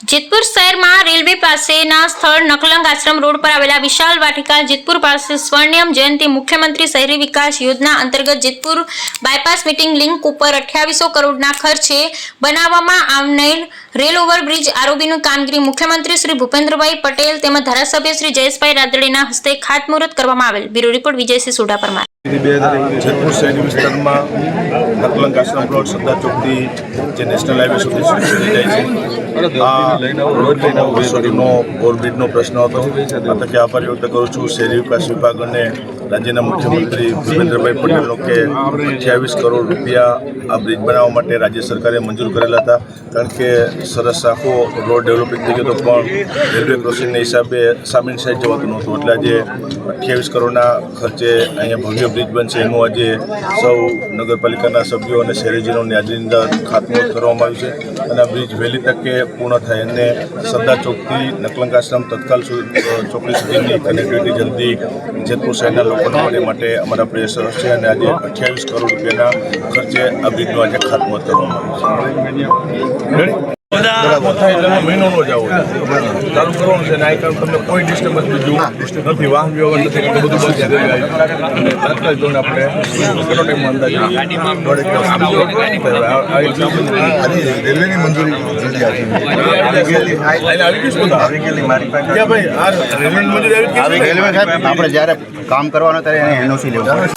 જેતપુર શહેરમાં રેલવે પાસેના સ્થળ નકલંગ આશ્રમ રોડ પર આવેલા વિશાલ વાટિકા જેતપુર પાસે સ્વર્ણિમ જયંતિ મુખ્યમંત્રી શહેરી વિકાસ યોજના અંતર્ગત જેતપુર બાયપાસ મીટિંગ લિંક ઉપર અઠ્યાવીસો કરોડના ખર્ચે બનાવવામાં આવનાર રેલ ઓવરબ્રિજ આરોબીનું કામગીરી મુખ્યમંત્રી શ્રી ભૂપેન્દ્રભાઈ પટેલ તેમજ ધારાસભ્ય શ્રી જયેશભાઈ રાદડીના હસ્તે ખાતમુહૂર્ત કરવામાં આવેલ. Bureau report Vijaysinh Sodha Parmar. બે જેતપુર શહેરી વિસ્તારમાં નકલંક આશ્રમ પ્લોટ સરદાર ચોકથી જે નેશનલ હાઈવે સુધી સુધી જાય છે. આ વર્ષોનો ઓવરબ્રિજનો પ્રશ્ન હતો. આ તકે આભાર વ્યક્ત કરું છું. શહેરી વિકાસ વિભાગ અને રાજ્યના મુખ્યમંત્રી ભૂપેન્દ્રભાઈ પટેલ કે અઠ્યાવીસ કરોડ રૂપિયા આ બ્રિજ બનાવવા માટે રાજ્ય સરકારે મંજૂર કરેલા હતા. કારણ કે સરસ આખો રોડ ડેવલપિંગ થઈ ગયો હતો પણ રેલવે ક્રોસિંગના હિસાબે સામેની સાઈડ જવાતું નહોતું. એટલે આજે અઠ્યાવીસ કરોડના ખર્ચે અહીંયા ભવ્ય બ્રિજ બનશે. એનું આજે સૌ નગરપાલિકાના સભ્યો અને શહેરીજનોની હાજરીની અંદર ખાતમુહૂર્ત કરવામાં આવ્યું છે અને આ બ્રિજ વહેલી તકે પૂર્ણ થાય અને સરદાર ચોકથી નકલંક આશ્રમ તત્કાલ ચોકડી સુધીની કનેક્ટિવિટી જલ્દી જેતપુર શહેરના લોકોને માટે અમારા પ્રયાસો છે અને આજે અઠ્યાવીસ કરોડ રૂપિયાના ખર્ચે આ બ્રિજનું આજે ખાતમુહૂર્ત કરવામાં આવ્યું છે. થાય એટલે એનો મહિનો નો જ આવો ચાલુ કરવાનું છે ને કામ તમને કોઈ ડિસ્ટર્બન્સ બીજું નથી. વાહન વ્યવહાર નથી એટલે બધું બંધ થઈ અને તાત્કાલિક ધોરણે આપણે કેટલો ટાઈમ અંદાજે રેલવેની મંજૂરી આવી ગયેલી મારી પાસે. જ્યારે કામ કરવાનું ત્યારે એને એનઓસી લેવું